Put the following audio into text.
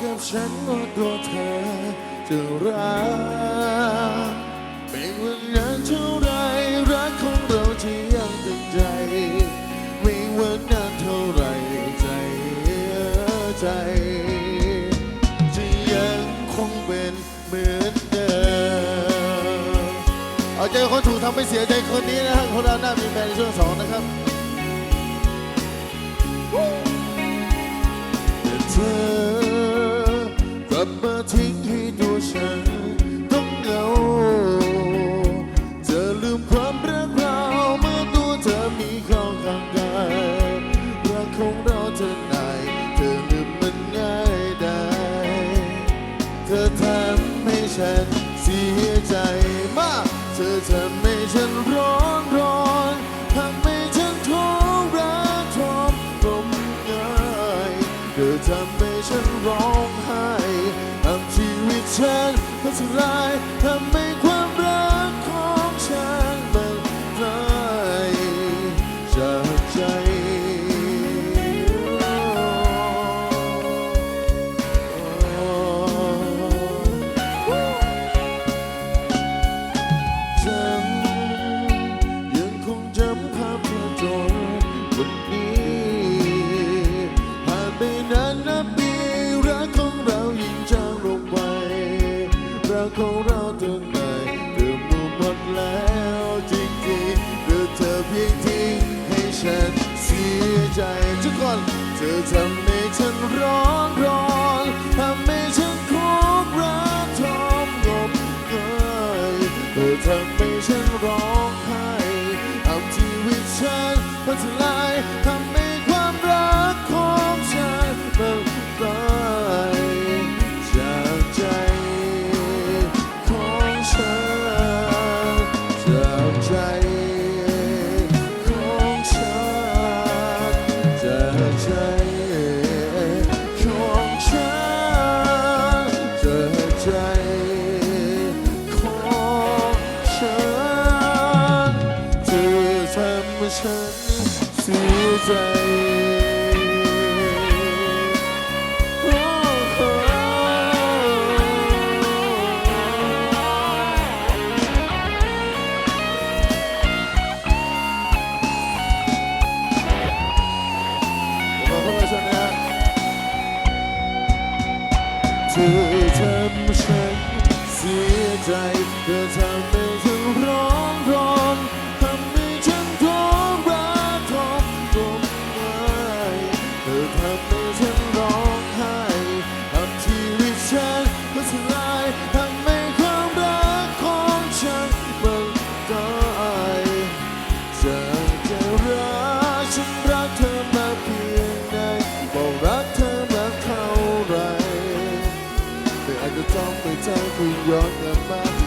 กับฉันว่าตัวเธอจะรักเป็นวันนั้นเท่าไรรักของเราที่ยังตั้งใจไม่วันนั้นเท่าไรใจใจจะยังคงเป็นเหมือนเดิมเอาใจคนถูกทำให้เสียใจคนนี้นะครับคนเราหน้ามีแฟนในช่วงสองนะครับ ลับมาทิ้งให้ตัวฉันต้องเหงาเธอลืมความรักเราเมื่อตัวเธอมีเข้าข้างกายรักของเราเธอไหนเธอลืมมันง่ายได้ เธอทำให้ฉันเสียใจมากเธอทำให้ฉันร้อนร้อนทำให้ฉันท้องรักทอมลมง่ายเธอทำให้ฉันร้องไห้ ชีวิตฉันพังทลายทำ ของเราตอนไหนเธอหมดหมดแล้วจริงๆหรือเธอเพียงทิ้งให้ฉันเสียใจทุกคนเธอทำ ใจของฉันจากใจของฉันจากใจของฉันเธอทำให้ฉันเสียใจ เธอทำฉันเสียใจเธอทำให้ฉันร้อนร้อนทำให้ฉันท้องรักทอมกลมง่ายเธอทำให้ฉันร้องไห้ทำชีวิตฉันพังทลายทำให้ความรักของฉันมันตายจากจะรักฉันรักเธอมา me on the.